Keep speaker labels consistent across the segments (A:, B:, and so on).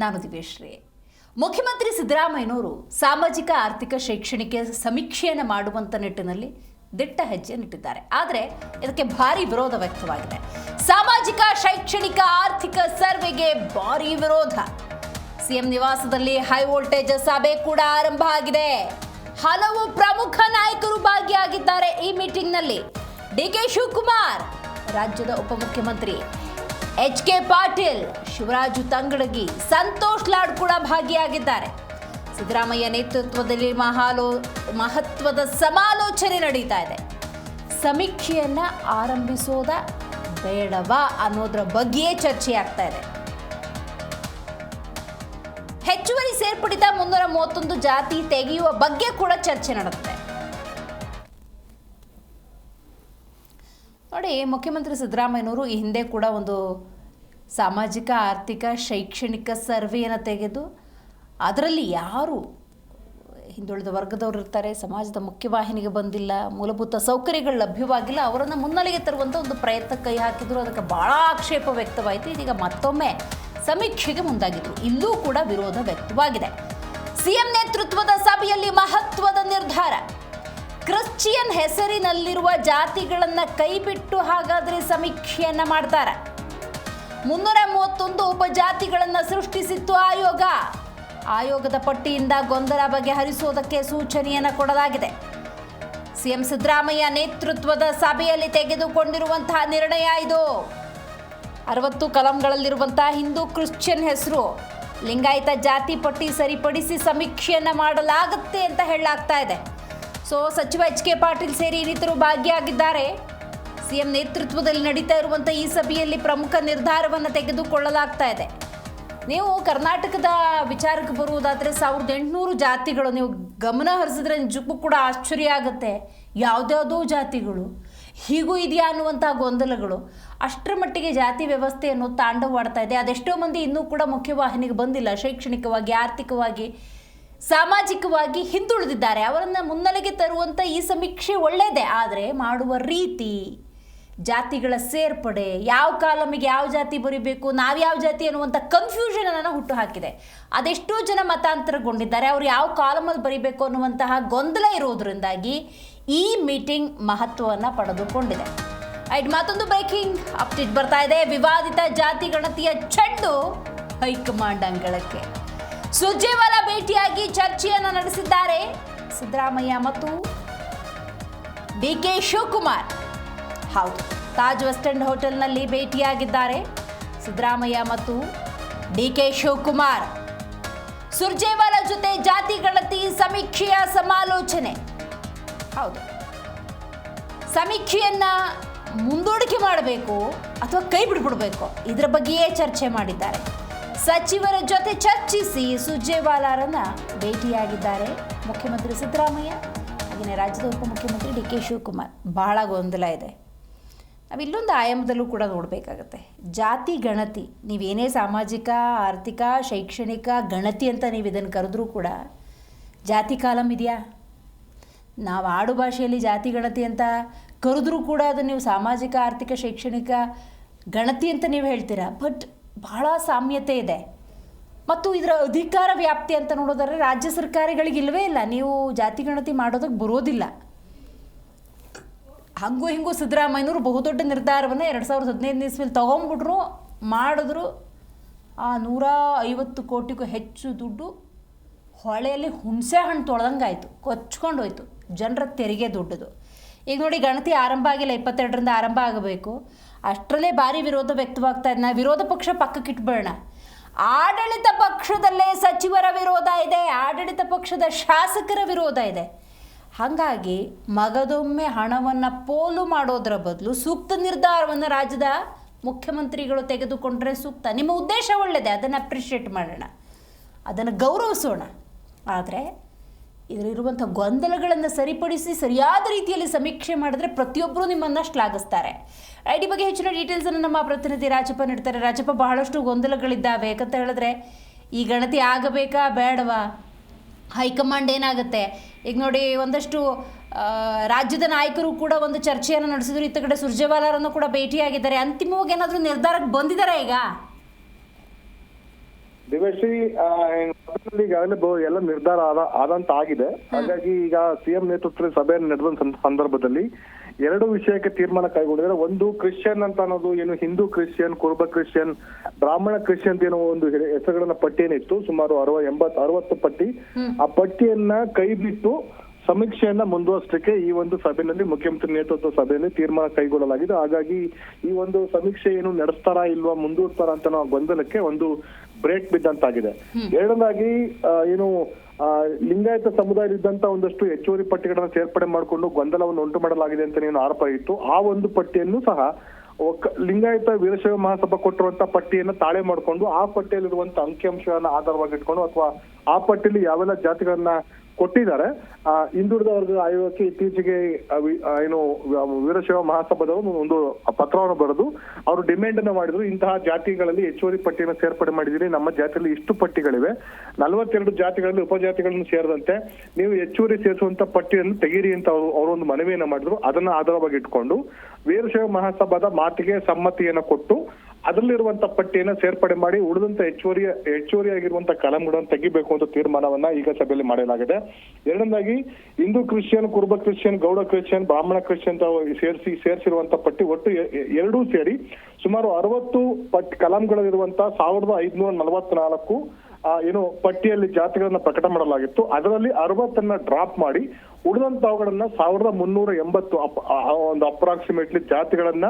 A: ನಾನು ದಿವ್ಯಶ್ರೀ. ಮುಖ್ಯಮಂತ್ರಿ ಸಿದ್ದರಾಮಯ್ಯನವರು ಸಾಮಾಜಿಕ, ಆರ್ಥಿಕ, ಶೈಕ್ಷಣಿಕ ಸಮೀಕ್ಷೆಯನ್ನು ಮಾಡುವಂಥ ನಿಟ್ಟಿನಲ್ಲಿ ದಿಟ್ಟ ಹೆಜ್ಜೆ ನಿಟ್ಟಿದ್ದಾರೆ ಆದರೆ ಇದಕ್ಕೆ ಭಾರಿ ವಿರೋಧ ವ್ಯಕ್ತವಾಗಿದೆ. ಸಾಮಾಜಿಕ, ಶೈಕ್ಷಣಿಕ, ಆರ್ಥಿಕ ಸರ್ವೆಗೆ ಭಾರಿ ವಿರೋಧ. ಸಿಎಂ ನಿವಾಸದಲ್ಲಿ ಹೈ ವೋಲ್ಟೇಜ್ ಸಭೆ ಕೂಡ ಆರಂಭ ಆಗಿದೆ. ಹಲವು ಪ್ರಮುಖ ನಾಯಕರು ಭಾಗಿಯಾಗಿದ್ದಾರೆ ಈ ಮೀಟಿಂಗ್ನಲ್ಲಿ. ಡಿ ಕೆ ಶಿವಕುಮಾರ್, ರಾಜ್ಯದ ಉಪಮುಖ್ಯಮಂತ್ರಿ ಎಚ್ ಕೆ ಪಾಟೀಲ್, ಶಿವರಾಜು ತಂಗಡಗಿ, ಸಂತೋಷ್ ಲಾಡ್ ಕೂಡ ಭಾಗಿಯಾಗಿದ್ದಾರೆ. ಸಿದ್ದರಾಮಯ್ಯ ನೇತೃತ್ವದಲ್ಲಿ ಮಹಾಲೋ, ಮಹತ್ವದ ಸಮಾಲೋಚನೆ ನಡೀತಾ ಇದೆ. ಸಮೀಕ್ಷೆಯನ್ನ ಆರಂಭಿಸೋದ ಬೇಡವಾ ಅನ್ನೋದ್ರ ಬಗ್ಗೆಯೇ ಚರ್ಚೆ ಆಗ್ತಾ ಇದೆ. ಹೆಚ್ಚುವರಿ ಸೇರ್ಪಡಿತ ಮುನ್ನೂರ ಮೂವತ್ತೊಂದು ಜಾತಿ ತೆಗೆಯುವ ಬಗ್ಗೆ ಕೂಡ ಚರ್ಚೆ ನಡೆದಿದೆ. ನೋಡಿ, ಮುಖ್ಯಮಂತ್ರಿ ಸಿದ್ದರಾಮಯ್ಯನವರು ಈ ಹಿಂದೆ ಕೂಡ ಒಂದು ಸಾಮಾಜಿಕ, ಆರ್ಥಿಕ, ಶೈಕ್ಷಣಿಕ ಸರ್ವೆಯನ್ನು ತೆಗೆದು ಅದರಲ್ಲಿ ಯಾರು ಹಿಂದುಳಿದ ವರ್ಗದವರು ಇರ್ತಾರೆ, ಸಮಾಜದ ಮುಖ್ಯವಾಹಿನಿಗೆ ಬಂದಿಲ್ಲ, ಮೂಲಭೂತ ಸೌಕರ್ಯಗಳು ಲಭ್ಯವಾಗಿಲ್ಲ, ಅವರನ್ನು ಮುನ್ನೆಲೆಗೆ ತರುವಂಥ ಒಂದು ಪ್ರಯತ್ನ ಕೈ ಹಾಕಿದ್ರು. ಅದಕ್ಕೆ ಭಾಳ ಆಕ್ಷೇಪ ವ್ಯಕ್ತವಾಯಿತು. ಇದೀಗ ಮತ್ತೊಮ್ಮೆ ಸಮೀಕ್ಷೆಗೆ ಮುಂದಾಗಿದ್ರು ಇಲ್ಲೂ ಕೂಡ ವಿರೋಧ ವ್ಯಕ್ತವಾಗಿದೆ. ಸಿಎಂ ನೇತೃತ್ವದ ಸಭೆಯಲ್ಲಿ ಮಹತ್ವದ ನಿರ್ಧಾರ. ಕ್ರಿಶ್ಚಿಯನ್ ಹೆಸರಿನಲ್ಲಿರುವ ಜಾತಿಗಳನ್ನ ಕೈಬಿಟ್ಟು ಹಾಗಾದ್ರೆ ಸಮೀಕ್ಷೆಯನ್ನ ಮಾಡ್ತಾರೆ. ಮುನ್ನೂರ ಮೂವತ್ತೊಂದು ಉಪಜಾತಿಗಳನ್ನ ಸೃಷ್ಟಿಸಿತ್ತು ಆಯೋಗ. ಆಯೋಗದ ಪಟ್ಟಿಯಿಂದ ಗೊಂದಲ ಬಗೆಹರಿಸುವುದಕ್ಕೆ ಸೂಚನೆಯನ್ನ ಕೊಡಲಾಗಿದೆ. ಸಿಎಂ ಸಿದ್ದರಾಮಯ್ಯ ನೇತೃತ್ವದ ಸಭೆಯಲ್ಲಿ ತೆಗೆದುಕೊಂಡಿರುವಂತಹ ನಿರ್ಣಯ ಇದು. ಅರವತ್ತು ಕಲಂಗಳಲ್ಲಿರುವಂತಹ ಹಿಂದೂ ಕ್ರಿಶ್ಚಿಯನ್ ಹೆಸರು. ಲಿಂಗಾಯತ ಜಾತಿ ಪಟ್ಟಿ ಸರಿಪಡಿಸಿ ಸಮೀಕ್ಷೆಯನ್ನ ಮಾಡಲಾಗುತ್ತೆ ಅಂತ ಹೇಳಲಾಗ್ತಾ ಇದೆ. ಸೊ ಸಚಿವ ಎಚ್ ಕೆ ಪಾಟೀಲ್ ಸೇರಿ ಇನ್ನಿತರು ಭಾಗಿಯಾಗಿದ್ದಾರೆ. ಸಿಎಂ ನೇತೃತ್ವದಲ್ಲಿ ನಡೀತಾ ಇರುವಂಥ ಈ ಸಭೆಯಲ್ಲಿ ಪ್ರಮುಖ ನಿರ್ಧಾರವನ್ನು ತೆಗೆದುಕೊಳ್ಳಲಾಗ್ತಾ ಇದೆ. ನೀವು ಕರ್ನಾಟಕದ ವಿಚಾರಕ್ಕೆ ಬರುವುದಾದರೆ ಸಾವಿರದ ಎಂಟುನೂರು ಜಾತಿಗಳು, ನೀವು ಗಮನ ಹರಿಸಿದ್ರೆ ನಿಜಕ್ಕೂ ಕೂಡ ಆಶ್ಚರ್ಯ ಆಗುತ್ತೆ. ಯಾವುದ್ಯಾವುದೋ ಜಾತಿಗಳು, ಹೀಗೂ ಇದೆಯಾ ಅನ್ನುವಂಥ ಗೊಂದಲಗಳು. ಅಷ್ಟರ ಮಟ್ಟಿಗೆ ಜಾತಿ ವ್ಯವಸ್ಥೆಯನ್ನು ತಾಂಡವಾಡ್ತಾ ಇದೆ. ಅದೆಷ್ಟೋ ಮಂದಿ ಇನ್ನೂ ಕೂಡ ಮುಖ್ಯವಾಹಿನಿಗೆ ಬಂದಿಲ್ಲ. ಶೈಕ್ಷಣಿಕವಾಗಿ, ಆರ್ಥಿಕವಾಗಿ. ಸಾಮಾಜಿಕವಾಗಿ ಹಿಂದುಳಿದಿದ್ದಾರೆ. ಅವರನ್ನು ಮುನ್ನೆಲೆಗೆ ತರುವಂಥ ಈ ಸಮೀಕ್ಷೆ ಒಳ್ಳೆಯದೇ ಆದರೆ ಮಾಡುವ ರೀತಿ ಜಾತಿಗಳ ಸೇರ್ಪಡೆ, ಯಾವ ಕಾಲಮಿಗೆ ಯಾವ ಜಾತಿ ಬರಿಬೇಕು, ನಾವು ಯಾವ ಜಾತಿ ಅನ್ನುವಂಥ ಕನ್ಫ್ಯೂಷನ್ ಅನ್ನು ಹುಟ್ಟು ಹಾಕಿದೆ ಅದೆಷ್ಟೋ ಜನ ಮತಾಂತರಗೊಂಡಿದ್ದಾರೆ. ಅವ್ರು ಯಾವ ಕಾಲಮಲ್ಲಿ ಬರಿಬೇಕು ಅನ್ನುವಂತಹ ಗೊಂದಲ ಇರೋದ್ರಿಂದಾಗಿ ಈ ಮೀಟಿಂಗ್ ಮಹತ್ವವನ್ನು ಪಡೆದುಕೊಂಡಿದೆ. ಐಟ್ ಮತ್ತೊಂದು ಬ್ರೇಕಿಂಗ್ ಅಪ್ಡೇಟ್ ಬರ್ತಾ ಇದೆ. ವಿವಾದಿತ ಜಾತಿ ಗಣತಿಯ ಚೆಂಡು ಹೈಕಮಾಂಡ್ ಅಂಗಳಕ್ಕೆ. ಸುರ್ಜೇವಾಲಾ ಭೇಟಿಯಾಗಿ ಚರ್ಚೆಯನ್ನು ನಡೆಸಿದ್ದಾರೆ ಸಿದ್ದರಾಮಯ್ಯ ಮತ್ತು ಡಿ ಕೆ ಶಿವಕುಮಾರ್. ಹೌದು, ತಾಜ್ ವೆಸ್ಟ್ ಎಂಡ್ ಹೋಟೆಲ್ನಲ್ಲಿ ಭೇಟಿಯಾಗಿದ್ದಾರೆ ಸಿದ್ದರಾಮಯ್ಯ ಮತ್ತು ಡಿ ಕೆ ಶಿವಕುಮಾರ್. ಸುರ್ಜೇವಾಲಾ ಜೊತೆ ಜಾತಿ ಗಣತಿ ಸಮೀಕ್ಷೆಯ ಸಮಾಲೋಚನೆ. ಹೌದು, ಸಮೀಕ್ಷೆಯನ್ನ ಮುಂದೂಡಿಕೆ ಮಾಡಬೇಕು ಅಥವಾ ಕೈ ಬಿಡ್ಬಿಡ್ಬೇಕು ಇದರ ಬಗ್ಗೆಯೇ ಚರ್ಚೆ ಮಾಡಿದ್ದಾರೆ. ಸಚಿವರ ಜೊತೆ ಚರ್ಚಿಸಿ ಸುರ್ಜೇವಾಲಾರನ್ನ ಭೇಟಿಯಾಗಿದ್ದಾರೆ ಮುಖ್ಯಮಂತ್ರಿ ಸಿದ್ದರಾಮಯ್ಯ ಹಾಗೆಯೇ ರಾಜ್ಯದ ಉಪಮುಖ್ಯಮಂತ್ರಿ ಡಿ ಕೆ ಶಿವಕುಮಾರ್. ಬಹಳ ಗೊಂದಲ ಇದೆ. ನಾವು ಇಲ್ಲೊಂದು ಆಯಾಮದಲ್ಲೂ ಕೂಡ ನೋಡಬೇಕಾಗತ್ತೆ. ಜಾತಿ, ಗಣತಿ, ನೀವೇನೇ ಸಾಮಾಜಿಕ, ಆರ್ಥಿಕ, ಶೈಕ್ಷಣಿಕ ಗಣತಿ ಅಂತ ನೀವು ಇದನ್ನು ಕರೆದ್ರೂ ಕೂಡ ಜಾತಿ ಕಾಲಮ್ ಇದೆಯಾ? ನಾವು ಆಡು ಭಾಷೆಯಲ್ಲಿ ಜಾತಿ, ಗಣತಿ ಅಂತ ಕರೆದ್ರೂ ಕೂಡ ಅದು ನೀವು ಸಾಮಾಜಿಕ, ಆರ್ಥಿಕ, ಶೈಕ್ಷಣಿಕ ಗಣತಿ ಅಂತ ನೀವು ಹೇಳ್ತೀರಾ? ಬಟ್ ಬಹಳ ಸಾಮ್ಯತೆ ಇದೆ. ಮತ್ತು ಇದರ ಅಧಿಕಾರ ವ್ಯಾಪ್ತಿ ಅಂತ ನೋಡೋದಾದ್ರೆ ರಾಜ್ಯ ಸರ್ಕಾರಗಳಿಗೆ ಇಲ್ಲವೇ ಇಲ್ಲ. ನೀವು ಜಾತಿ ಗಣತಿ ಮಾಡೋದಕ್ಕೆ ಬರೋದಿಲ್ಲ. ಹಂಗೂ ಹಿಂಗೂ ಸಿದ್ದರಾಮಯ್ಯನವರು ಬಹುದೊಡ್ಡ ನಿರ್ಧಾರವನ್ನು ಎರಡು ಸಾವಿರದ ಹದಿನೈದನೇ ಇಸ್ವಿಲಿ ತೊಗೊಂಬಿಟ್ರು, ಮಾಡಿದ್ರು. ಆ ನೂರ ಐವತ್ತು ಕೋಟಿಗೂ ಹೆಚ್ಚು ದುಡ್ಡು ಹೊಳೆಯಲ್ಲಿ ಹುಣಸೆ ಹಣ್ಣು ತೊಳೆದಂಗೆ ಆಯಿತು ಕೊಚ್ಕೊಂಡು ಹೋಯ್ತು ಜನರ ತೆರಿಗೆ ದುಡ್ಡದು. ಈಗ ನೋಡಿ ಗಣತಿ ಆರಂಭ ಆಗಿಲ್ಲ, ಇಪ್ಪತ್ತೆರಡರಿಂದ ಆರಂಭ ಆಗಬೇಕು. ಅಷ್ಟರಲ್ಲೇ ಭಾರಿ ವಿರೋಧ ವ್ಯಕ್ತವಾಗ್ತಾ ಇದೆ. ನಾ ವಿರೋಧ ಪಕ್ಷ ಪಕ್ಕಕ್ಕೆ ಆಡಳಿತ ಪಕ್ಷದಲ್ಲೇ ಸಚಿವರ ವಿರೋಧ ಇದೆ, ಆಡಳಿತ ಪಕ್ಷದ ಶಾಸಕರ ವಿರೋಧ ಇದೆ. ಹಾಗಾಗಿ ಮಗದೊಮ್ಮೆ ಹಣವನ್ನು ಪೋಲು ಮಾಡೋದರ ಬದಲು ಸೂಕ್ತ ನಿರ್ಧಾರವನ್ನು ರಾಜ್ಯದ ಮುಖ್ಯಮಂತ್ರಿಗಳು ತೆಗೆದುಕೊಂಡ್ರೆ ಸೂಕ್ತ. ನಿಮ್ಮ ಉದ್ದೇಶ ಒಳ್ಳೆಯದೆ ಅದನ್ನು ಅಪ್ರಿಷಿಯೇಟ್ ಮಾಡೋಣ. ಅದನ್ನು ಗೌರವಿಸೋಣ. ಆದರೆ ಇದರಲ್ಲಿರುವಂಥ ಗೊಂದಲಗಳನ್ನು ಸರಿಪಡಿಸಿ ಸರಿಯಾದ ರೀತಿಯಲ್ಲಿ ಸಮೀಕ್ಷೆ ಮಾಡಿದ್ರೆ ಪ್ರತಿಯೊಬ್ಬರೂ ನಿಮ್ಮನ್ನು ಶ್ಲಾಘಿಸ್ತಾರೆ. ಐಡಿ ಬಗ್ಗೆ ಹೆಚ್ಚಿನ ಡೀಟೇಲ್ಸನ್ನು ನಮ್ಮ ಪ್ರತಿನಿಧಿ ರಾಜಪ್ಪ ನೀಡ್ತಾರೆ. ರಾಜಪ್ಪ, ಬಹಳಷ್ಟು ಗೊಂದಲಗಳಿದ್ದಾವೆ. ಯಾಕಂತ ಹೇಳಿದ್ರೆ ಈ ಗಣತಿ ಆಗಬೇಕಾ ಬೇಡವಾ? ಹೈಕಮಾಂಡ್ ಏನಾಗುತ್ತೆ? ಈಗ ನೋಡಿ, ಒಂದಷ್ಟು ರಾಜ್ಯದ ನಾಯಕರು ಕೂಡ ಒಂದು ಚರ್ಚೆಯನ್ನು ನಡೆಸಿದ್ರು. ಇತ್ತ ಕಡೆ ಸುರ್ಜೇವಾಲಾರನ್ನು ಕೂಡ ಭೇಟಿಯಾಗಿದ್ದಾರೆ. ಅಂತಿಮವಾಗಿ ಏನಾದರೂ ನಿರ್ಧಾರಕ್ಕೆ ಬಂದಿದ್ದಾರೆ ಈಗ?
B: ಸಭೆಯಲ್ಲಿ ಈಗಾಗಲೇ ಎಲ್ಲ ನಿರ್ಧಾರ ಆದ ಆದಂತ ಆಗಿದೆ. ಹಾಗಾಗಿ ಈಗ ಸಿಎಂ ನೇತೃತ್ವದ ಸಭೆ ನಡೆದ ಸಂದರ್ಭದಲ್ಲಿ ಎರಡು ವಿಷಯಕ್ಕೆ ತೀರ್ಮಾನ ಕೈಗೊಂಡಿದ್ದಾರೆ. ಒಂದು ಕ್ರಿಶ್ಚಿಯನ್ ಅಂತ ಅನ್ನೋದು ಏನು Hindu Christian Kuruba Christian Brahmin Christian ಅಂತ ಏನೋ ಒಂದು ಹೆಸರುಗಳನ್ನ ಪಟ್ಟಿ ಏನಿತ್ತು ಸುಮಾರು ಅರವ ಎಂಬತ್ ಅರವತ್ತು ಪಟ್ಟಿ. ಆ ಪಟ್ಟಿಯನ್ನ ಕೈ ಬಿಟ್ಟು ಸಮೀಕ್ಷೆಯನ್ನ ಮುಂದುವರಿಸಲಿಕ್ಕೆ ಈ ಒಂದು ಸಭೆಯಲ್ಲಿ ಮುಖ್ಯಮಂತ್ರಿ ನೇತೃತ್ವ ಸಭೆಯಲ್ಲಿ ತೀರ್ಮಾನ ಕೈಗೊಳ್ಳಲಾಗಿದೆ. ಹಾಗಾಗಿ ಈ ಒಂದು ಸಮೀಕ್ಷೆ ಏನು ನಡೆಸ್ತಾರಾ ಇಲ್ವಾ ಮುಂದೂಡ್ತಾರಾ ಅಂತ ನಾವು ಗೊಂದಲಕ್ಕೆ ಒಂದು ಬ್ರೇಕ್ ಬಿದ್ದಂತಾಗಿದೆ. ಎರಡನೇದಾಗಿ ಏನು ಆ, ಲಿಂಗಾಯತ ಸಮುದಾಯದಿದ್ದಂತ ಒಂದಷ್ಟು ಹೆಚ್ಚುವರಿ ಪಟ್ಟಿಗಳನ್ನ ಸೇರ್ಪಡೆ ಮಾಡಿಕೊಂಡು ಗೊಂದಲವನ್ನು ಉಂಟು ಮಾಡಲಾಗಿದೆ ಅಂತ ಏನು ಆರೋಪ ಇತ್ತು ಆ ಒಂದು ಪಟ್ಟಿಯನ್ನು ಸಹ ಲಿಂಗಾಯತ ವೀರಶೈವ ಮಹಾಸಭಾ ಕೊಟ್ಟಿರುವಂತ ಪಟ್ಟಿಯನ್ನು ತಾಳೆ ಮಾಡಿಕೊಂಡು ಆ ಪಟ್ಟಿಯಲ್ಲಿರುವಂತ ಅಂಕಿಅಂಶಗಳನ್ನ ಆಧಾರವಾಗಿ ಇಟ್ಕೊಂಡು ಅಥವಾ ಆ ಪಟ್ಟಿಯಲ್ಲಿ ಯಾವೆಲ್ಲ ಜಾತಿಗಳನ್ನ ಕೊಟ್ಟಿದ್ದಾರೆ. ಹಿಂದುಳಿದ ವರ್ಗದ ಆಯೋಗಕ್ಕೆ ಇತ್ತೀಚೆಗೆ ಏನು ವೀರಶೈವ ಮಹಾಸಭಾದವರು ಒಂದು ಪತ್ರವನ್ನು ಬರೆದು ಅವರು ಡಿಮ್ಯಾಂಡ್ ಅನ್ನು ಮಾಡಿದ್ರು. ಇಂತಹ ಜಾತಿಗಳಲ್ಲಿ ಹೆಚ್ಚುವರಿ ಪಟ್ಟಿಯನ್ನು ಸೇರ್ಪಡೆ ಮಾಡಿದಿರಿ ನಮ್ಮ ಜಾತಿಯಲ್ಲಿ ಇಷ್ಟು ಪಟ್ಟಿಗಳಿವೆ. ನಲವತ್ತೆರಡು ಜಾತಿಗಳಲ್ಲಿ ಉಪಜಾತಿಗಳನ್ನು ಸೇರಿದಂತೆ ನೀವು ಹೆಚ್ಚುವರಿ ಸೇರಿಸುವಂತ ಪಟ್ಟಿಯನ್ನು ತೆಗೀರಿ ಅಂತ ಅವರು ಅವರೊಂದು ಮನವಿಯನ್ನ ಮಾಡಿದ್ರು. ಅದನ್ನ ಆಧಾರವಾಗಿ ಇಟ್ಕೊಂಡು ವೀರಶೈವ ಮಹಾಸಭಾದ ಮಾತಿಗೆ ಸಮ್ಮತಿಯನ್ನ ಕೊಟ್ಟು ಅದರಲ್ಲಿರುವಂತ ಪಟ್ಟಿಯನ್ನು ಸೇರ್ಪಡೆ ಮಾಡಿ ಉಳಿದಂತ ಹೆಚ್ಚುವರಿ ಆಗಿರುವಂತ ಕಲಂಗಳನ್ನು ತೆಗಿಬೇಕು ಅಂತ ತೀರ್ಮಾನವನ್ನ ಈಗ ಸಭೆಯಲ್ಲಿ ಮಾಡಲಾಗಿದೆ. ಎರಡನೇದಾಗಿ, Hindu Christian, Kuruba Christian, Gowda Christian, ಬ್ರಾಹ್ಮಣ ಕ್ರಿಶ್ಚಿಯನ್ ಸೇರಿಸಿ, ಸೇರಿಸಿರುವಂತ ಪಟ್ಟಿ ಒಟ್ಟು ಎರಡೂ ಸೇರಿ ಸುಮಾರು ಅರವತ್ತು ಪಟ್, ಕಲಂಗಳಲ್ಲಿರುವಂತ ಸಾವಿರದ ಐದುನೂರ ನಲವತ್ನಾಲ್ಕು ಏನು ಪಟ್ಟಿಯಲ್ಲಿ ಜಾತಿಗಳನ್ನ ಪ್ರಕಟ ಮಾಡಲಾಗಿತ್ತು. ಅದರಲ್ಲಿ ಅರವತ್ತನ್ನ ಡ್ರಾಪ್ ಮಾಡಿ ಉಳಿದಂತವುಗಳನ್ನ ಸಾವಿರದ ಮುನ್ನೂರ ಎಂಬತ್ತು ಒಂದು ಅಪ್ರಾಕ್ಸಿಮೇಟ್ಲಿ ಜಾತಿಗಳನ್ನ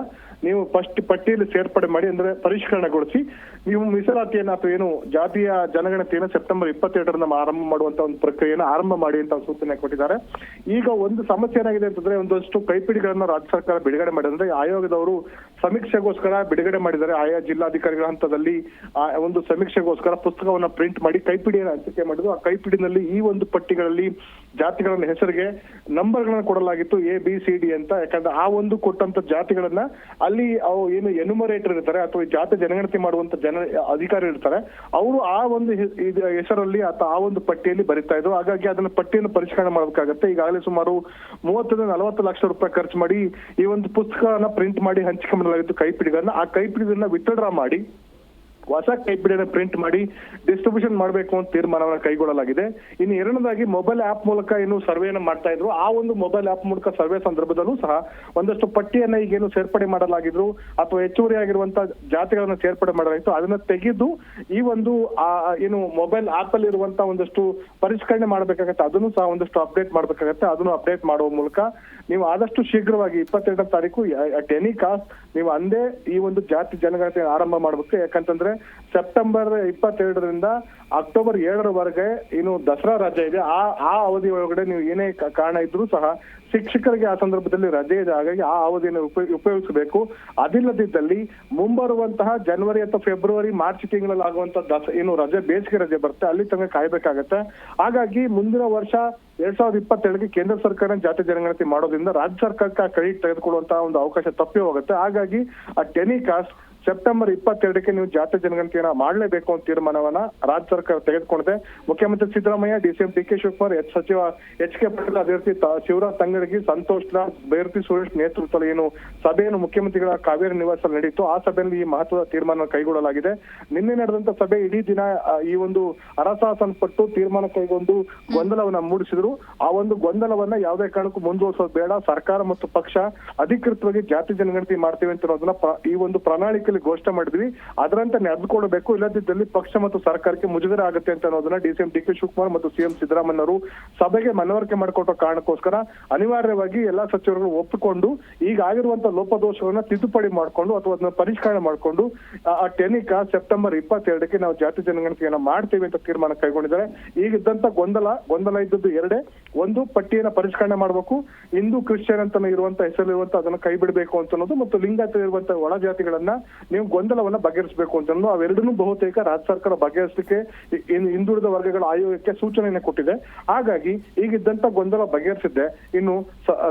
B: ನೀವು ಫಸ್ಟ್ ಪಟ್ಟಿಯಲ್ಲಿ ಸೇರ್ಪಡೆ ಮಾಡಿ, ಅಂದ್ರೆ ಪರಿಷ್ಕರಣೆಗೊಳಿಸಿ, ನೀವು ಮೀಸಲಾತಿಯನ್ನ ಅಥವಾ ಏನು ಜಾತಿಯ ಜನಗಣತಿಯನ್ನು ಸೆಪ್ಟೆಂಬರ್ ಇಪ್ಪತ್ತೆರಡರಿಂದ ಆರಂಭ ಮಾಡುವಂತ ಒಂದು ಪ್ರಕ್ರಿಯೆಯನ್ನು ಆರಂಭ ಮಾಡಿ ಅಂತ ಸೂಚನೆ ಕೊಟ್ಟಿದ್ದಾರೆ. ಈಗ ಒಂದು ಸಮಸ್ಯೆ ಏನಾಗಿದೆ ಅಂತಂದ್ರೆ ಒಂದಷ್ಟು ಕೈಪಿಡಿಗಳನ್ನ ರಾಜ್ಯ ಸರ್ಕಾರ ಬಿಡುಗಡೆ ಮಾಡಿದೆ. ಅಂದ್ರೆ ಆಯೋಗದವರು ಸಮೀಕ್ಷೆಗೋಸ್ಕರ ಬಿಡುಗಡೆ ಮಾಡಿದ್ದಾರೆ. ಆಯಾ ಜಿಲ್ಲಾಧಿಕಾರಿಗಳ ಹಂತದಲ್ಲಿ ಒಂದು ಸಮೀಕ್ಷೆಗೋಸ್ಕರ ಪುಸ್ತಕವನ್ನ ಪ್ರಿಂಟ್ ಮಾಡಿ ಕೈಪಿಡಿಯನ್ನು ಹಂಚಿಕೆ ಮಾಡಿದ್ರು. ಆ ಕೈಪಿಡಿನಲ್ಲಿ ಈ ಒಂದು ಪಟ್ಟಿಗಳಲ್ಲಿ ಜಾತಿಗಳನ್ನ ಹೆಸರಿಗೆ ನಂಬರ್ಗಳನ್ನ ಕೊಡಲಾಗಿತ್ತು ಎ ಬಿ ಸಿ ಡಿ ಅಂತ. ಯಾಕಂದ್ರೆ ಆ ಒಂದು ಕೊಟ್ಟಂತ ಜಾತಿಗಳನ್ನ ಅಲ್ಲಿ ಅವು ಏನು ಎನುಮರೇಟರ್ ಇರ್ತಾರೆ ಅಥವಾ ಜಾತಿ ಜನಗಣತಿ ಮಾಡುವಂತ ಜನ ಅಧಿಕಾರಿ ಇರ್ತಾರೆ. ಅವರು ಆ ಒಂದು ಹೆಸರಲ್ಲಿ ಅಥವಾ ಆ ಒಂದು ಪಟ್ಟಿಯಲ್ಲಿ ಬರಿತಾ ಇದ್ರು. ಹಾಗಾಗಿ ಅದನ್ನ ಪಟ್ಟಿಯನ್ನು ಪರಿಷ್ಕರಣೆ ಮಾಡಬೇಕಾಗತ್ತೆ. ಈಗಾಗಲೇ ಸುಮಾರು ಮೂವತ್ತರಿಂದ ನಲವತ್ತು ಲಕ್ಷ ರೂಪಾಯಿ ಖರ್ಚು ಮಾಡಿ ಈ ಒಂದು ಪುಸ್ತಕನ ಪ್ರಿಂಟ್ ಮಾಡಿ ಹಂಚಿಕೆ ಮಾಡಲಾಗಿತ್ತು ಕೈಪಿಡಿಗಳನ್ನ. ಆ ಕೈಪಿಡಿಗಳನ್ನ ವಿತ್ಡ್ರಾ ಮಾಡಿ ಹೊಸ ಕೈಪಿಡಿಯನ್ನು ಪ್ರಿಂಟ್ ಮಾಡಿ ಡಿಸ್ಟ್ರಿಬ್ಯೂಷನ್ ಮಾಡಬೇಕು ಅಂತ ತೀರ್ಮಾನವನ್ನು ಕೈಗೊಳ್ಳಲಾಗಿದೆ. ಇನ್ನು ಎರಡನೇದಾಗಿ ಮೊಬೈಲ್ ಆಪ್ ಮೂಲಕ ಏನು ಸರ್ವೆಯನ್ನು ಮಾಡ್ತಾ ಇದ್ರು, ಆ ಒಂದು ಮೊಬೈಲ್ ಆಪ್ ಮೂಲಕ ಸರ್ವೆ ಸಂದರ್ಭದಲ್ಲೂ ಸಹ ಒಂದಷ್ಟು ಪಟ್ಟಿಯನ್ನ ಈಗೇನು ಸೇರ್ಪಡೆ ಮಾಡಲಾಗಿದ್ರು, ಅಥವಾ ಹೆಚ್ಚುವರಿ ಆಗಿರುವಂತ ಜಾತಿಗಳನ್ನು ಸೇರ್ಪಡೆ ಮಾಡಲಾಗಿತ್ತು, ಅದನ್ನ ತೆಗೆದು ಈ ಒಂದು, ಆ ಏನು ಮೊಬೈಲ್ ಆಪ್ ಅಲ್ಲಿ ಇರುವಂತಹ ಒಂದಷ್ಟು ಪರಿಷ್ಕರಣೆ ಮಾಡಬೇಕಾಗತ್ತೆ, ಅದನ್ನು ಸಹ ಒಂದಷ್ಟು ಅಪ್ಡೇಟ್ ಮಾಡಬೇಕಾಗತ್ತೆ, ಅದನ್ನು ಅಪ್ಡೇಟ್ ಮಾಡುವ ಮೂಲಕ ನೀವು ಆದಷ್ಟು ಶೀಘ್ರವಾಗಿ ಇಪ್ಪತ್ತೆರಡನೇ ತಾರೀಕು ಅಟ್ ಎನಿ ಕಾಸ್ಟ್ ನೀವು ಅಂದೇ ಈ ಒಂದು ಜಾತಿ ಜನಗಣತಿ ಆರಂಭ ಮಾಡಬೇಕು. ಯಾಕಂತಂದ್ರೆ ಸೆಪ್ಟೆಂಬರ್ ಇಪ್ಪತ್ತೆರಡರಿಂದ ಅಕ್ಟೋಬರ್ ಏಳರವರೆಗೆ ಏನು ದಸರಾ ರಜೆ ಇದೆ. ಆ ಆ ಅವಧಿ ಒಳಗಡೆ ನೀವು ಏನೇ ಕಾರಣ ಇದ್ರೂ ಸಹ ಶಿಕ್ಷಕರಿಗೆ ಆ ಸಂದರ್ಭದಲ್ಲಿ ರಜೆ ಇದೆ ಹಾಗಾಗಿ ಆ ಅವಧಿಯನ್ನು ಉಪಯೋಗ ಉಪಯೋಗಿಸಬೇಕು. ಅದಿಲ್ಲದಿದ್ದಲ್ಲಿ ಮುಂಬರುವಂತಹ ಜನವರಿ ಅಥವಾ ಫೆಬ್ರವರಿ, ಮಾರ್ಚ್ ತಿಂಗಳಲ್ಲಿ ಆಗುವಂತಹ ದಸ ಏನು ರಜೆ, ಬೇಸಿಗೆ ರಜೆ ಬರುತ್ತೆ. ಅಲ್ಲಿ ತನಕ ಕಾಯ್ಬೇಕಾಗತ್ತೆ. ಹಾಗಾಗಿ ಮುಂದಿನ ವರ್ಷ ಎರಡ್ ಸಾವಿರದ ಇಪ್ಪತ್ತೆರಡಕ್ಕೆ ಕೇಂದ್ರ ಸರ್ಕಾರ ಜಾತಿ ಜನಗಣತಿ ಮಾಡೋದ್ರಿಂದ ರಾಜ್ಯ ಸರ್ಕಾರಕ್ಕೆ ಕ್ರೆಡಿಟ್ ತೆಗೆದುಕೊಳ್ಳುವಂತಹ ಒಂದು ಅವಕಾಶ ತಪ್ಪಿ ಹೋಗುತ್ತೆ. ಹಾಗಾಗಿ ಆ ಟೆನಿ ಕಾಸ್ಟ್ ಸೆಪ್ಟೆಂಬರ್ ಇಪ್ಪತ್ತೆರಡಕ್ಕೆ ನೀವು ಜಾತಿ ಜನಗಣತಿಯನ್ನ ಮಾಡಲೇಬೇಕು ಅಂತ ತೀರ್ಮಾನವನ್ನ ರಾಜ್ಯ ಸರ್ಕಾರ ತೆಗೆದುಕೊಂಡಿದೆ. ಮುಖ್ಯಮಂತ್ರಿ Siddaramaiah DCM D K Shivakumar, H ಸಚಿವ ಎಚ್ ಕೆ ಪಾಟೀಲ್ ಅದೇ ರೀತಿ ಶಿವರಾಜ್ ತಂಗಡಗಿ ಸಂತೋಷ್ ಲಾಲ್ ಭೈರತಿ ಸುರೇಶ್ ನೇತೃತ್ವದಲ್ಲಿ ಏನು ಸಭೆಯನ್ನು ಮುಖ್ಯಮಂತ್ರಿಗಳ ಕಾವೇರಿ ನಿವಾಸದಲ್ಲಿ ನಡೆಯಿತು. ಆ ಸಭೆಯಲ್ಲಿ ಈ ಮಹತ್ವದ ತೀರ್ಮಾನ ಕೈಗೊಳ್ಳಲಾಗಿದೆ. ನಿನ್ನೆ ನಡೆದಂತ ಸಭೆ ಇಡೀ ದಿನ ಈ ಒಂದು ಅರಸಾಸನ ಪಟ್ಟು ತೀರ್ಮಾನ ಕೈಗೊಂಡು ಗೊಂದಲವನ್ನ ಮೂಡಿಸಿದ್ರು. ಆ ಒಂದು ಗೊಂದಲವನ್ನ ಯಾವುದೇ ಕಾರಣಕ್ಕೂ ಮುಂದುವರಿಸೋದು ಬೇಡ. ಸರ್ಕಾರ ಮತ್ತು ಪಕ್ಷ ಅಧಿಕೃತವಾಗಿ ಜಾತಿ ಜನಗಣತಿ ಮಾಡ್ತೀವಿ ಅಂತ ಈ ಒಂದು ಪ್ರಣಾಳಿಕೆಯಲ್ಲಿ ಘೋಷಣೆ ಮಾಡಿದ್ವಿ. ಅದರಂತೆ ನಡೆದುಕೊಳ್ಬೇಕು ಇಲ್ಲದಿದ್ದಲ್ಲಿ ಪಕ್ಷ ಮತ್ತು ಸರ್ಕಾರಕ್ಕೆ ಮುಜುಗರ ಆಗುತ್ತೆ ಅಂತ ಅನ್ನೋದನ್ನ ಡಿಸಿಎಂ ಡಿ ಕೆ ಶಿವಕುಮಾರ್ ಮತ್ತು ಸಿಎಂ ಸಿದ್ದರಾಮಯ್ಯ ಅವರು ಸಭೆಗೆ ಮನವರಿಕೆ ಮಾಡಿಕೊಟ್ಟ ಕಾರಣಕ್ಕೋಸ್ಕರ ಅನಿವಾರ್ಯವಾಗಿ ಎಲ್ಲಾ ಸಚಿವರುಗಳು ಒಪ್ಪಿಕೊಂಡು ಈಗ ಆಗಿರುವಂತಹ ಲೋಪದೋಷಗಳನ್ನ ತಿದ್ದುಪಡಿ ಮಾಡಿಕೊಂಡು ಅಥವಾ ಅದನ್ನ ಪರಿಷ್ಕರಣೆ ಮಾಡಿಕೊಂಡು, ಆ ಟೆನಿಕ ಸೆಪ್ಟೆಂಬರ್ ಇಪ್ಪತ್ತೆರಡಕ್ಕೆ ನಾವು ಜಾತಿ ಜನಗಣತಿಯನ್ನ ಮಾಡ್ತೀವಿ ಅಂತ ತೀರ್ಮಾನ ಕೈಗೊಂಡಿದ್ದಾರೆ. ಈಗಿದ್ದಂತ ಗೊಂದಲ ಗೊಂದಲ ಇದ್ದದ್ದು ಎರಡೇ. ಒಂದು, ಪಟ್ಟಿಯನ್ನ ಪರಿಷ್ಕರಣೆ ಮಾಡಬೇಕು. ಹಿಂದೂ ಕ್ರಿಶ್ಚಿಯನ್ ಅಂತ ಇರುವಂತ ಹೆಸರಿರುವಂತ ಅದನ್ನ ಕೈ ಬಿಡಬೇಕು ಅಂತ ಅನ್ನೋದು ಮತ್ತು ಲಿಂಗಾಯತ ಇರುವಂತ ಒಳ ಜಾತಿಗಳನ್ನ ನೀವು ಗೊಂದಲವನ್ನ ಬಗೆಹರಿಸಬೇಕು ಅಂತ ಅವೆರಡನ್ನೂ ಬಹುತೇಕ ರಾಜ್ಯ ಸರ್ಕಾರ ಬಗೆಹರಿಸಲಿಕ್ಕೆ ಹಿಂದುಳಿದ ವರ್ಗಗಳ ಆಯೋಗಕ್ಕೆ ಸೂಚನೆಯನ್ನು ಕೊಟ್ಟಿದೆ. ಹಾಗಾಗಿ ಈಗಿದ್ದಂತ ಗೊಂದಲ ಬಗೆಹರಿಸಿದ್ದೆ. ಇನ್ನು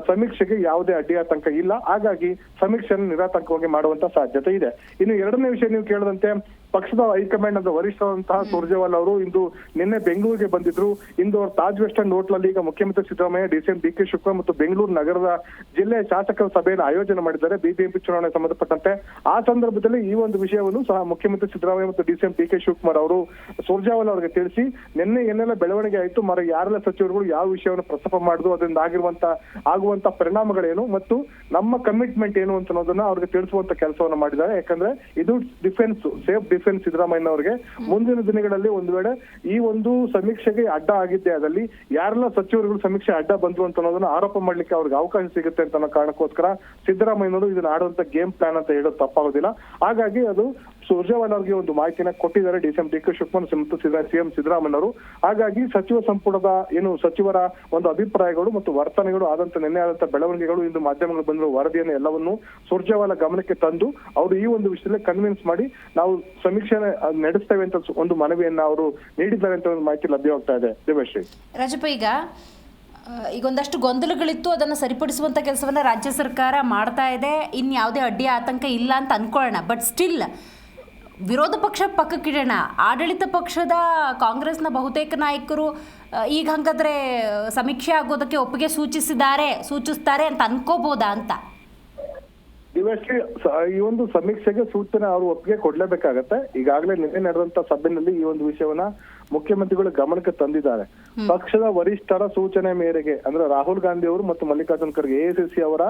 B: ಸಮೀಕ್ಷೆಗೆ ಯಾವುದೇ ಅಡ್ಡಿ ಆತಂಕ ಇಲ್ಲ. ಹಾಗಾಗಿ ಸಮೀಕ್ಷೆಯನ್ನು ನಿರಾತಂಕವಾಗಿ ಮಾಡುವಂತ ಸಾಧ್ಯತೆ ಇದೆ. ಇನ್ನು ಎರಡನೇ ವಿಷಯ ನೀವು ಕೇಳದಂತೆ ಪಕ್ಷದ ಹೈಕಮಾಂಡ್ ಅಂತ ವರಿಷ್ಠರಂತಹ ಸುರ್ಜೇವಾಲ್ ಅವರು ಇಂದು ನಿನ್ನೆ ಬೆಂಗಳೂರಿಗೆ ಬಂದಿದ್ರು. ಇಂದು ಅವರು ತಾಜ್ ವೆಸ್ಟರ್ನ್ ಹೋಟ್ಲಲ್ಲಿ ಈಗ ಮುಖ್ಯಮಂತ್ರಿ Siddaramaiah DCM D K Shivakumar ಮತ್ತು ಬೆಂಗಳೂರು ನಗರದ ಜಿಲ್ಲೆಯ ಶಾಸಕರ ಸಭೆಯನ್ನು ಆಯೋಜನೆ ಮಾಡಿದ್ದಾರೆ. ಬಿಬಿಎಂಪಿ ಚುನಾವಣೆ ಸಂಬಂಧಪಟ್ಟಂತೆ ಆ ಸಂದರ್ಭದಲ್ಲಿ ಈ ಒಂದು ವಿಷಯವನ್ನು ಸಹ ಮುಖ್ಯಮಂತ್ರಿ ಸಿದ್ದರಾಮಯ್ಯ ಮತ್ತು ಡಿಸಿಎಂ ಡಿ ಕೆ ಶಿವಕುಮಾರ್ ಅವರು ಸುರ್ಜೇವಾಲ್ ಅವರಿಗೆ ತಿಳಿಸಿ ನಿನ್ನೆ ಏನೆಲ್ಲ ಬೆಳವಣಿಗೆ ಆಯಿತು ಮರ ಯಾರೆಲ್ಲ ಸಚಿವರುಗಳು ಯಾವ ವಿಷಯವನ್ನು ಪ್ರಸ್ತಾಪ ಮಾಡುದು ಅದರಿಂದ ಆಗಿರುವಂತ ಆಗುವಂತ ಪರಿಣಾಮಗಳೇನು ಮತ್ತು ನಮ್ಮ ಕಮಿಟ್ಮೆಂಟ್ ಏನು ಅಂತ ಅನ್ನೋದನ್ನ ಅವ್ರಿಗೆ ತಿಳಿಸುವಂತ ಕೆಲಸವನ್ನು ಮಾಡಿದ್ದಾರೆ. ಯಾಕಂದ್ರೆ ಇದು ಡಿಫೆನ್ಸ್ ಸೇಫ್ ಡಿಫೆನ್ಸ್ ಸಿದ್ದರಾಮಯ್ಯ ಅವರಿಗೆ ಮುಂದಿನ ದಿನಗಳಲ್ಲಿ ಒಂದು ವೇಳೆ ಈ ಒಂದು ಸಮೀಕ್ಷೆಗೆ ಅಡ್ಡ ಆಗಿದ್ದೆ ಅದಲ್ಲಿ ಯಾರೆಲ್ಲ ಸಚಿವರುಗಳು ಸಮೀಕ್ಷೆ ಅಡ್ಡ ಬಂದ್ರು ಅಂತ ಅನ್ನೋದನ್ನ ಆರೋಪ ಮಾಡ್ಲಿಕ್ಕೆ ಅವ್ರಿಗೆ ಅವಕಾಶ ಸಿಗುತ್ತೆ ಅಂತ ಅನ್ನೋ ಕಾರಣಕ್ಕೋಸ್ಕರ ಸಿದ್ದರಾಮಯ್ಯನವರು ಇದನ್ನ ಆಡುವಂತ ಗೇಮ್ ಪ್ಲಾನ್ ಅಂತ ಹೇಳೋದು ತಪ್ಪಾಗೋದಿಲ್ಲ. ಹಾಗಾಗಿ ಅದು ಸುರ್ಜೇವಾಲ್ ಅವರಿಗೆ ಒಂದು ಮಾಹಿತಿನ ಕೊಟ್ಟಿದ್ದಾರೆ. D CM D K Shivakumar ಮತ್ತು ಸಿಎಂ ಸಿದ್ದರಾಮಯ್ಯನವರು ಹಾಗಾಗಿ ಸಚಿವ ಸಂಪುಟದ ಏನು ಸಚಿವರ ಒಂದು ಅಭಿಪ್ರಾಯಗಳು ಮತ್ತು ವರ್ತನೆಗಳು ಆದಂತ ನಿನ್ನೆ ಆದಂತ ಬೆಳವಣಿಗೆಗಳು ಇಂದು ಮಾಧ್ಯಮಗಳು ಬಂದಿರುವ ವರದಿಯನ್ನು ಎಲ್ಲವನ್ನು ಸುರ್ಜೇವಾಲ ಗಮನಕ್ಕೆ ತಂದು ಅವರು ಈ ಒಂದು ವಿಷಯದಲ್ಲಿ ಕನ್ವಿನ್ಸ್ ಮಾಡಿ ನಾವು ಸಮೀಕ್ಷೆ ನಡೆಸ್ತೇವೆ ಅಂತ ಒಂದು ಮನವಿಯನ್ನ ಅವರು ನೀಡಿದ್ದಾರೆ ಅಂತ ಒಂದು ಮಾಹಿತಿ ಲಭ್ಯವಾಗ್ತಾ ಇದೆ. ದೇವಶ್ರೀ
A: ರಾಜಪ್ಪ, ಈಗ ಈಗೊಂದಷ್ಟು ಗೊಂದಲಗಳಿತ್ತು. ಅದನ್ನು ಸರಿಪಡಿಸುವಂಥ ಕೆಲಸವನ್ನ ರಾಜ್ಯ ಸರ್ಕಾರ ಮಾಡ್ತಾ ಇದೆ. ಇನ್ಯಾವುದೇ ಅಡ್ಡಿ ಆತಂಕ ಇಲ್ಲ ಅಂತ ಅನ್ಕೊಳ್ಳೋಣ. ಬಟ್ ಸ್ಟಿಲ್ ವಿರೋಧ ಪಕ್ಷ ಪಕ್ಕಕ್ಕಿಡೋಣ ಆಡಳಿತ ಪಕ್ಷದ ಕಾಂಗ್ರೆಸ್ನ ಬಹುತೇಕ ನಾಯಕರು ಈಗ ಹಂಗಾದ್ರೆ ಸಮೀಕ್ಷೆ ಆಗೋದಕ್ಕೆ ಒಪ್ಪಿಗೆ ಸೂಚಿಸಿದ್ದಾರೆ, ಸೂಚಿಸ್ತಾರೆ ಅಂತ ಅನ್ಕೋಬೋದಾ ಅಂತ?
B: ದಿವಶ್ರೀ ಈ ಒಂದು ಸಮೀಕ್ಷೆಗೆ ಸೂಚನೆ ಅವರು ಒಪ್ಪಿಗೆ ಕೊಡ್ಲೇಬೇಕಾಗತ್ತೆ. ಈಗಾಗಲೇ ನಿನ್ನೆ ನಡೆದಂತ ಸಭೆಯಲ್ಲಿ ಈ ಒಂದು ವಿಷಯವನ್ನ ಮುಖ್ಯಮಂತ್ರಿಗಳು ಗಮನಕ್ಕೆ ತಂದಿದ್ದಾರೆ. ಪಕ್ಷದ ವರಿಷ್ಠರ ಸೂಚನೆ ಮೇರೆಗೆ ಅಂದ್ರೆ ರಾಹುಲ್ ಗಾಂಧಿ ಅವರು ಮತ್ತು ಮಲ್ಲಿಕಾರ್ಜುನ್ ಖರ್ಗೆ ಎಐಸಿಸಿ ಅವರ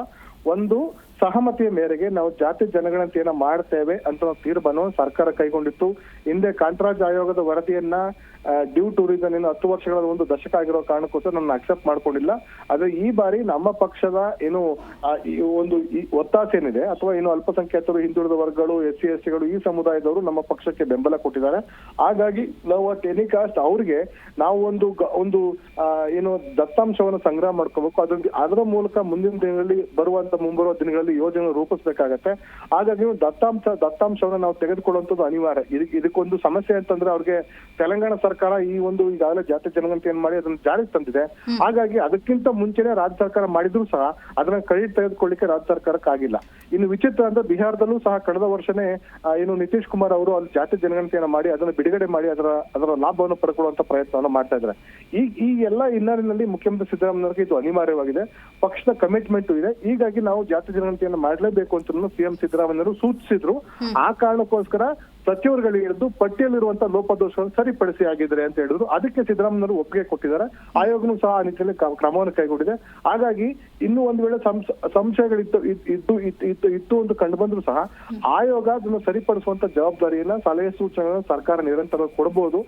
B: ಒಂದು ಸಹಮತಿಯ ಮೇರೆಗೆ ನಾವು ಜಾತಿ ಜನಗಣತಿಯನ್ನ ಮಾಡ್ತೇವೆ ಅಂತ ತೀರ್ಮಾನವನ್ನು ಸರ್ಕಾರ ಕೈಗೊಂಡಿತ್ತು. ಹಿಂದೆ ಕಾಂಟ್ರಾಕ್ಟ್ ಆಯೋಗದ ವರದಿಯನ್ನ ಡ್ಯೂ ಟೂರಿಸಂ ಏನು ಹತ್ತು ವರ್ಷಗಳ ಒಂದು ದಶಕ ಆಗಿರೋ ಕಾರಣಕ್ಕೋಸ್ಕರ ನನ್ನ ಅಕ್ಸೆಪ್ಟ್ ಮಾಡ್ಕೊಂಡಿಲ್ಲ. ಆದ್ರೆ ಈ ಬಾರಿ ನಮ್ಮ ಪಕ್ಷದ ಏನು ಒಂದು ಒತ್ತಾಸೆ ಏನಿದೆ ಅಥವಾ ಏನು ಅಲ್ಪಸಂಖ್ಯಾತರು ಹಿಂದುಳಿದ ವರ್ಗಗಳು ಎಸ್ ಸಿ ಎಸ್ ಟಿಗಳು ಈ ಸಮುದಾಯದವರು ನಮ್ಮ ಪಕ್ಷಕ್ಕೆ ಬೆಂಬಲ ಕೊಟ್ಟಿದ್ದಾರೆ. ಹಾಗಾಗಿ ನಾವು ಅಟ್ ಎನಿ ಕಾಸ್ಟ್ ಅವ್ರಿಗೆ ನಾವು ಒಂದು ಒಂದು ಏನು ದತ್ತಾಂಶವನ್ನು ಸಂಗ್ರಹ ಮಾಡ್ಕೋಬೇಕು. ಅದ್ರ ಅದರ ಮೂಲಕ ಮುಂದಿನ ದಿನಗಳಲ್ಲಿ ಬರುವಂತ ಮುಂಬರುವ ದಿನಗಳಲ್ಲಿ ಯೋಜನೆ ರೂಪಿಸ್ಬೇಕಾಗತ್ತೆ. ಹಾಗಾಗಿ ದತ್ತಾಂಶ ದತ್ತಾಂಶವನ್ನು ನಾವು ತೆಗೆದುಕೊಳ್ಳುವಂಥದ್ದು ಅನಿವಾರ್ಯ. ಇದಕ್ಕೆ ಇದಕ್ಕೊಂದು ಸಮಸ್ಯೆ ಅಂತಂದ್ರೆ ಅವ್ರಿಗೆ ತೆಲಂಗಾಣ ಸರ್ಕಾರ ಈ ಒಂದು ಈಗಾಗಲೇ ಜಾತಿ ಜನಗಣತಿಯನ್ನು ಮಾಡಿ ಅದನ್ನ ಜಾರಿಗೆ ತಂದಿದೆ. ಹಾಗಾಗಿ ಅದಕ್ಕಿಂತ ಮುಂಚೆನೆ ರಾಜ್ಯ ಸರ್ಕಾರ ಮಾಡಿದ್ರು ಸಹ ಅದನ್ನ ಕ್ರೆಡಿಟ್ ತೆಗೆದುಕೊಳ್ಳಿಕ್ಕೆ ರಾಜ್ಯ ಸರ್ಕಾರಕ್ಕೆ ಆಗಿಲ್ಲ ಇನ್ನು ವಿಚಿತ್ರ ಅಂದ್ರೆ ಬಿಹಾರದಲ್ಲೂ ಸಹ ಕಳೆದ ವರ್ಷನೇ ಏನು ನಿತೀಶ್ ಕುಮಾರ್ ಅವರು ಅಲ್ಲಿ ಜಾತಿ ಜನಗಣತಿಯನ್ನ ಮಾಡಿ ಅದನ್ನು ಬಿಡುಗಡೆ ಮಾಡಿ ಅದರ ಅದರ ಲಾಭವನ್ನು ಪಡ್ಕೊಳ್ಳುವಂತ ಪ್ರಯತ್ನವನ್ನು ಮಾಡ್ತಾ ಇದ್ದಾರೆ. ಈ ಈ ಎಲ್ಲ ಹಿನ್ನೆಲೆಯಲ್ಲಿ ಮುಖ್ಯಮಂತ್ರಿ ಸಿದ್ದರಾಮಯ್ಯವ್ರಿಗೆ ಇದು ಅನಿವಾರ್ಯವಾಗಿದೆ. ಪಕ್ಷದ ಕಮಿಟ್ಮೆಂಟ್ ಇದೆ. ಹೀಗಾಗಿ ನಾವು ಜಾತಿ ಜನಗಣತಿಯನ್ನು ಮಾಡಲೇಬೇಕು ಅಂತ ಸಿಎಂ ಸಿದ್ದರಾಮಯ್ಯವರು ಸೂಚಿಸಿದ್ರು. ಆ ಕಾರಣಕ್ಕೋಸ್ಕರ ಸಚಿವರುಗಳಿಗೆ ಹಿಡಿದು ಪಟ್ಟಿಯಲ್ಲಿರುವಂತಹ ಲೋಪದೋಷಗಳನ್ನು ಸರಿಪಡಿಸಿ ಆಗಿದ್ದಾರೆ ಅಂತ ಹೇಳಿದ್ರು. ಅದಕ್ಕೆ ಸಿದ್ದರಾಮಯ್ಯವರು ಒಪ್ಪಿಗೆ ಕೊಟ್ಟಿದ್ದಾರೆ. ಆಯೋಗನು ಸಹ ಆ ನಿಟ್ಟಿನಲ್ಲಿ ಕ್ರಮ- ಕ್ರಮವನ್ನು ಕೈಗೊಂಡಿದೆ. ಹಾಗಾಗಿ ಇನ್ನು ಒಂದು ವೇಳೆ ಸಂಶ- ಸಂಶಯಗಳಿತ್ತು ಇತ್ತು ಇತ್ತು ಇತ್ತು ಅಂತ ಕಂಡು ಬಂದ್ರು ಸಹ ಆಯೋಗ ಅದನ್ನು ಸರಿಪಡಿಸುವಂತ ಜವಾಬ್ದಾರಿಯನ್ನ, ಸಲಹೆ ಸೂಚನೆಗಳನ್ನು ಸರ್ಕಾರ ನಿರಂತರ ಕೊಡಬಹುದು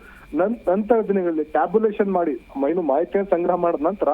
B: ನಂತರ ದಿನಗಳಲ್ಲಿ ಟ್ಯಾಬ್ಯುಲೇಷನ್ ಮಾಡಿ ಮೈನು ಮಾಹಿತಿಯನ್ನು ಸಂಗ್ರಹ ಮಾಡಿದ ನಂತರ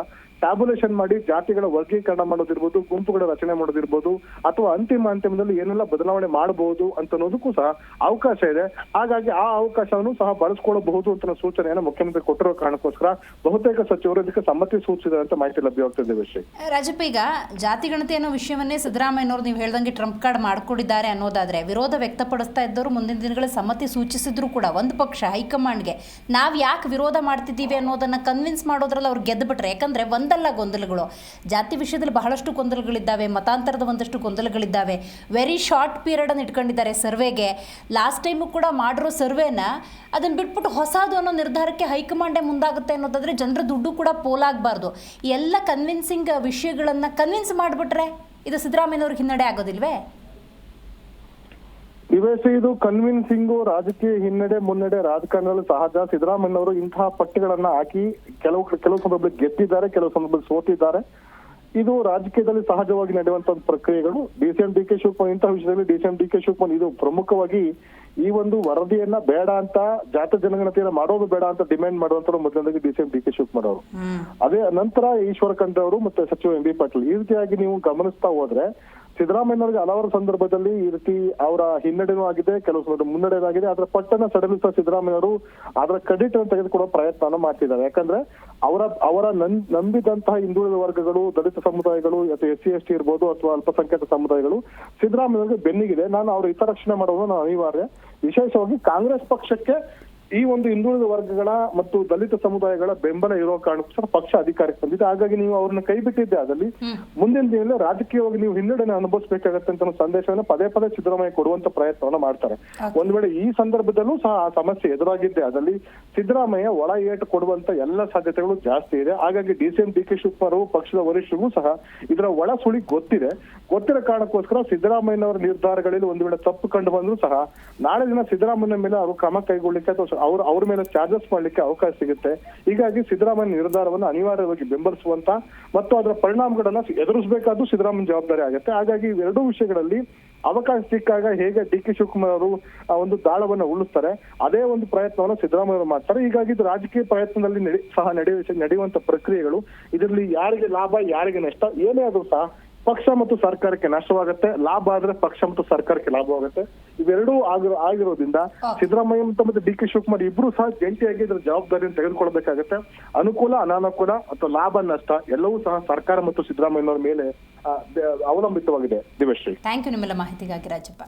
B: ಟ್ಯಾಬುಲೇಷನ್ ಮಾಡಿ ಜಾತಿಗಳ ವರ್ಗೀಕರಣ ಮಾಡೋದಿರ್ಬೋದು, ಗುಂಪುಗಳ ರಚನೆ ಮಾಡೋದಿರ್ಬೋದು, ಅಥವಾ ಅಂತಿಮ ಅಂತಿಮದಲ್ಲಿ ಏನೆಲ್ಲ ಬದಲಾವಣೆ ಮಾಡಬಹುದು ಅಂತ ಅನ್ನೋದಕ್ಕೂ ಸಹ ಅವಕಾಶ ಇದೆ. ಹಾಗಾಗಿ ಆ ಅವಕಾಶವನ್ನು ಸಹ ಬಳಸ್ಕೊಳ್ಳಬಹುದು ಅಂತ ಸೂಚನೆಯನ್ನು ಮುಖ್ಯಮಂತ್ರಿ ಕೊಟ್ಟಿರೋ ಕಾರಣಕ್ಕೋಸ್ಕರ ಬಹುತೇಕ ಸಚಿವರು ಇದಕ್ಕೆ ಸಮ್ಮತಿ ಸೂಚಿಸಿದ್ದಾರೆ ಅಂತ ಮಾಹಿತಿ ಲಭ್ಯವಾಗ್ತಿದೆ ವಿಷಯ
A: ರಾಜಪ್ಪ, ಈಗ ಜಾತಿ ಗಣತಿ ಅನ್ನೋ ವಿಷಯವನ್ನೇ ಸಿದ್ದರಾಮಯ್ಯನವರು ನೀವು ಹೇಳ್ದಂಗೆ ಟ್ರಂಪ್ ಕಾರ್ಡ್ ಮಾಡ್ಕೊಂಡಿದ್ದಾರೆ ಅನ್ನೋದಾದ್ರೆ ವಿರೋಧ ವ್ಯಕ್ತಪಡಿಸ್ತಾ ಇದ್ದವರು ಮುಂದಿನ ದಿನಗಳಲ್ಲಿ ಸಮ್ಮತಿ ಸೂಚಿಸಿದ್ರು ಕೂಡ ಒಂದು ಪಕ್ಷ ಹೈಕಮಾಂಡ್ಗೆ ನಾವು ಯಾಕೆ ವಿರೋಧ ಮಾಡ್ತಿದ್ದೀವಿ ಅನ್ನೋದನ್ನ ಕನ್ವಿನ್ಸ್ ಮಾಡೋದ್ರಲ್ಲಿ ಅವ್ರು ಗೆದ್ದುಬಿಟ್ರೆ ಯಾಕಂದ್ರೆ ಒಂದಲ್ಲ ಗೊಂದಲಗಳು. ಜಾತಿ ವಿಷಯದಲ್ಲಿ ಬಹಳಷ್ಟು ಗೊಂದಲಗಳಿದ್ದಾವೆ, ಮತಾಂತರದ ಒಂದಷ್ಟು ಗೊಂದಲಗಳಿದ್ದಾವೆ. ವೆರಿ ಶಾರ್ಟ್ ಪೀರಿಯಡನ್ನು ಇಟ್ಕೊಂಡಿದ್ದಾರೆ ಸರ್ವೆಗೆ. ಲಾಸ್ಟ್ ಟೈಮು ಕೂಡ ಮಾಡಿರೋ ಸರ್ವೆನ ಅದನ್ನು ಬಿಟ್ಬಿಟ್ಟು ಹೊಸದು ಅನ್ನೋ ನಿರ್ಧಾರಕ್ಕೆ ಹೈಕಮಾಂಡೇ ಮುಂದಾಗುತ್ತೆ ಅನ್ನೋದಾದ್ರೆ ಜನರ ದುಡ್ಡು ಕೂಡ ಪೋಲಾಗಬಾರ್ದು. ಎಲ್ಲ ಕನ್ವಿನ್ಸಿಂಗ್ ವಿಷಯಗಳನ್ನು ಕನ್ವಿನ್ಸ್ ಮಾಡಿಬಿಟ್ರೆ ಇದು ಸಿದ್ದರಾಮಯ್ಯನವ್ರಿಗೆ ಹಿನ್ನಡೆ ಆಗೋದಿಲ್ವೇ?
B: ದಿವೇಶ ಇದು ಕನ್ವಿನ್ಸಿಂಗು ರಾಜಕೀಯ ಹಿನ್ನಡೆ ಮುನ್ನಡೆ ರಾಜಕಾರಣದಲ್ಲಿ ಸಹಜ ಸಿದ್ದರಾಮಯ್ಯನವರು ಇಂತಹ ಪಟ್ಟಿಗಳನ್ನ ಹಾಕಿ ಕೆಲವು ಕೆಲವು ಸಂದರ್ಭದಲ್ಲಿ ಗೆದ್ದಿದ್ದಾರೆ, ಕೆಲವು ಸಂದರ್ಭದಲ್ಲಿ ಸೋತಿದ್ದಾರೆ. ಇದು ರಾಜಕೀಯದಲ್ಲಿ ಸಹಜವಾಗಿ ನಡೆಯುವಂತ ಒಂದು ಪ್ರಕ್ರಿಯೆಗಳು ಡಿಸಿಎಂ ಡಿ ಕೆ ಶಿವಕುಮಾರ್ ಇಂತಹ ವಿಷಯದಲ್ಲಿ ಡಿಸಿಎಂ ಡಿ ಕೆ ಶಿವಕುಮಾರ್ ಇದು ಪ್ರಮುಖವಾಗಿ ಈ ಒಂದು ವರದಿಯನ್ನ ಬೇಡ ಅಂತ ಜಾತಿ ಜನಗಣತಿಯನ್ನ ಮಾಡೋದು ಬೇಡ ಅಂತ ಡಿಮ್ಯಾಂಡ್ ಮಾಡುವಂತ ಮೊದಲನೇದಾಗಿ ಎಂ ಡಿ ಕೆ ಶಿವಕುಮಾರ್ ಅವರು. ಅದೇ ನಂತರ ಈಶ್ವರ ಖಂಡ್ರೆ ಅವರು ಮತ್ತೆ ಸಚಿವ ಎಂ ಬಿ ಪಾಟೀಲ್. ಈ ರೀತಿಯಾಗಿ ನೀವು ಗಮನಿಸ್ತಾ ಹೋದ್ರೆ ಸಿದ್ದರಾಮಯ್ಯನವರಿಗೆ ಹಲವಾರು ಸಂದರ್ಭದಲ್ಲಿ ಈ ರೀತಿ ಅವರ ಹಿನ್ನಡೆನೂ ಆಗಿದೆ ಕೆಲವು ಸಂದರ್ಭ ಮುನ್ನಡೆಯಾಗಿದೆ ಅದರ ಪಟ್ಟನ್ನ ಸಿದ್ದರಾಮಯ್ಯ ಅವರು ಅದರ ಕ್ರೆಡಿಟ್ ಅನ್ನು ತೆಗೆದುಕೊಳ್ಳೋ ಪ್ರಯತ್ನವನ್ನು ಮಾಡ್ತಿದ್ದಾರೆ. ಯಾಕಂದ್ರೆ ಅವರ ಅವರ ನಂಬಿದಂತಹ ಹಿಂದುಳಿದ ವರ್ಗಗಳು ದಲಿತ ಸಮುದಾಯಗಳು ಅಥವಾ ಎಸ್ ಸಿ ಎಸ್ ಟಿ ಇರ್ಬೋದು ಅಥವಾ ಅಲ್ಪಸಂಖ್ಯಾತ ಸಮುದಾಯಗಳು ಸಿದ್ದರಾಮಯ್ಯವ್ರಿಗೆ ಬೆನ್ನಿಗಿದೆ. ನಾನು ಅವರ ಹಿತರಕ್ಷಣೆ ಮಾಡೋದು ನಾನು ಅನಿವಾರ್ಯ. ವಿಶೇಷವಾಗಿ ಕಾಂಗ್ರೆಸ್ ಪಕ್ಷಕ್ಕೆ ಈ ಒಂದು ಹಿಂದುಳಿದ ವರ್ಗಗಳ ಮತ್ತು ದಲಿತ ಸಮುದಾಯಗಳ ಬೆಂಬಲ ಇರೋ ಕಾರಣಕ್ಕೋಸ್ಕರ ಪಕ್ಷ ಅಧಿಕಾರಕ್ಕೆ ಬಂದಿದೆ. ಹಾಗಾಗಿ ನೀವು ಅವ್ರನ್ನ ಕೈ ಬಿಟ್ಟಿದ್ದೆ ಅದಲ್ಲಿ ಮುಂದಿನ ದಿನದಲ್ಲಿ ರಾಜಕೀಯವಾಗಿ ನೀವು ಹಿನ್ನಡೆನ ಅನುಭವಿಸಬೇಕಾಗತ್ತೆ ಅಂತ ಸಂದೇಶವನ್ನು ಸಂದೇಶವನ್ನ ಪದೇ ಪದೇ ಸಿದ್ದರಾಮಯ್ಯ ಕೊಡುವಂತ ಪ್ರಯತ್ನವನ್ನ ಮಾಡ್ತಾರೆ. ಒಂದ್ ವೇಳೆ ಈ ಸಂದರ್ಭದಲ್ಲೂ ಸಹ ಆ ಸಮಸ್ಯೆ ಎದುರಾಗಿದ್ದೆ ಅದಲ್ಲಿ ಸಿದ್ದರಾಮಯ್ಯ ಒಳ ಏಟು ಕೊಡುವಂತ ಎಲ್ಲ ಸಾಧ್ಯತೆಗಳು ಜಾಸ್ತಿ ಇದೆ. ಹಾಗಾಗಿ D C M D K Shivakumar ಪಕ್ಷದ ವರಿಷ್ಠರಿಗೂ ಸಹ ಇದರ ಒಳ ಸುಳಿ ಗೊತ್ತಿದೆ. ಗೊತ್ತಿರೋ ಕಾರಣಕ್ಕೋಸ್ಕರ ಸಿದ್ದರಾಮಯ್ಯನವರ ನಿರ್ಧಾರಗಳಲ್ಲಿ ಒಂದು ವೇಳೆ ತಪ್ಪು ಕಂಡು ಬಂದ್ರು ಸಹ ನಾಳೆ ದಿನ ಸಿದ್ದರಾಮಯ್ಯ ಮೇಲೆ ಅವರು ಕ್ರಮ ಕೈಗೊಳ್ಳಿಕ್ಕೆ ಅಥವಾ ಅವ್ರ ಅವ್ರ ಮೇಲೆ ಚಾರ್ಜಸ್ ಮಾಡ್ಲಿಕ್ಕೆ ಅವಕಾಶ ಸಿಗುತ್ತೆ. ಹೀಗಾಗಿ ಸಿದ್ದರಾಮಯ್ಯ ನಿರ್ಧಾರವನ್ನು ಅನಿವಾರ್ಯವಾಗಿ ಬೆಂಬಲಿಸುವಂತ ಮತ್ತು ಅದರ ಪರಿಣಾಮಗಳನ್ನ ಎದುರಿಸಬೇಕಾದ್ರು ಸಿದ್ದರಾಮಯ್ಯ ಜವಾಬ್ದಾರಿ ಆಗುತ್ತೆ. ಹಾಗಾಗಿ ಎರಡೂ ವಿಷಯಗಳಲ್ಲಿ ಅವಕಾಶ ಸಿಕ್ಕಾಗ ಹೇಗೆ ಡಿ ಕೆ ಶಿವಕುಮಾರ್ ಅವರು ಆ ಒಂದು ದಾಳವನ್ನು ಉಳಿಸ್ತಾರೆ ಅದೇ ಒಂದು ಪ್ರಯತ್ನವನ್ನು ಸಿದ್ದರಾಮಯ್ಯ ಮಾಡ್ತಾರೆ. ಹೀಗಾಗಿ ಇದು ರಾಜಕೀಯ ಪ್ರಯತ್ನದಲ್ಲಿ ನಡೆ, ಸಹ ನಡೆಯುವ, ನಡೆಯುವಂತ ಪ್ರಕ್ರಿಯೆಗಳು, ಇದರಲ್ಲಿ ಯಾರಿಗೆ ಲಾಭ, ಯಾರಿಗೆ ನಷ್ಟ, ಏನೇ ಆದ್ರೂ ಸಹ ಪಕ್ಷ ಮತ್ತು ಸರ್ಕಾರಕ್ಕೆ ನಷ್ಟವಾಗುತ್ತೆ ಲಾಭ ಆದ್ರೆ ಪಕ್ಷ ಮತ್ತು ಸರ್ಕಾರಕ್ಕೆ ಲಾಭವಾಗುತ್ತೆ. ಇವೆರಡೂ ಆಗಿರೋ ಆಗಿರೋದ್ರಿಂದ ಸಿದ್ದರಾಮಯ್ಯ ಮತ್ತು ಡಿ ಕೆ ಶಿವಕುಮಾರ್ ಇಬ್ರು ಸಹ ಜಂಟಿಯಾಗಿ ಇದರ ಜವಾಬ್ದಾರಿಯನ್ನು ತೆಗೆದುಕೊಳ್ಬೇಕಾಗತ್ತೆ ಅನುಕೂಲ ಅನಾನುಕೂಲ ಅಥವಾ ಲಾಭ ನಷ್ಟ ಎಲ್ಲವೂ ಸಹ ಸರ್ಕಾರ ಮತ್ತು ಸಿದ್ದರಾಮಯ್ಯನವರ ಮೇಲೆ ಅವಲಂಬಿತವಾಗಿದೆ. ದಿವಶ್ರೀ
A: ಥ್ಯಾಂಕ್ ಯು ನಿಮ್ಮೆಲ್ಲ ಮಾಹಿತಿಗಾಗಿ ರಾಜಪ್ಪ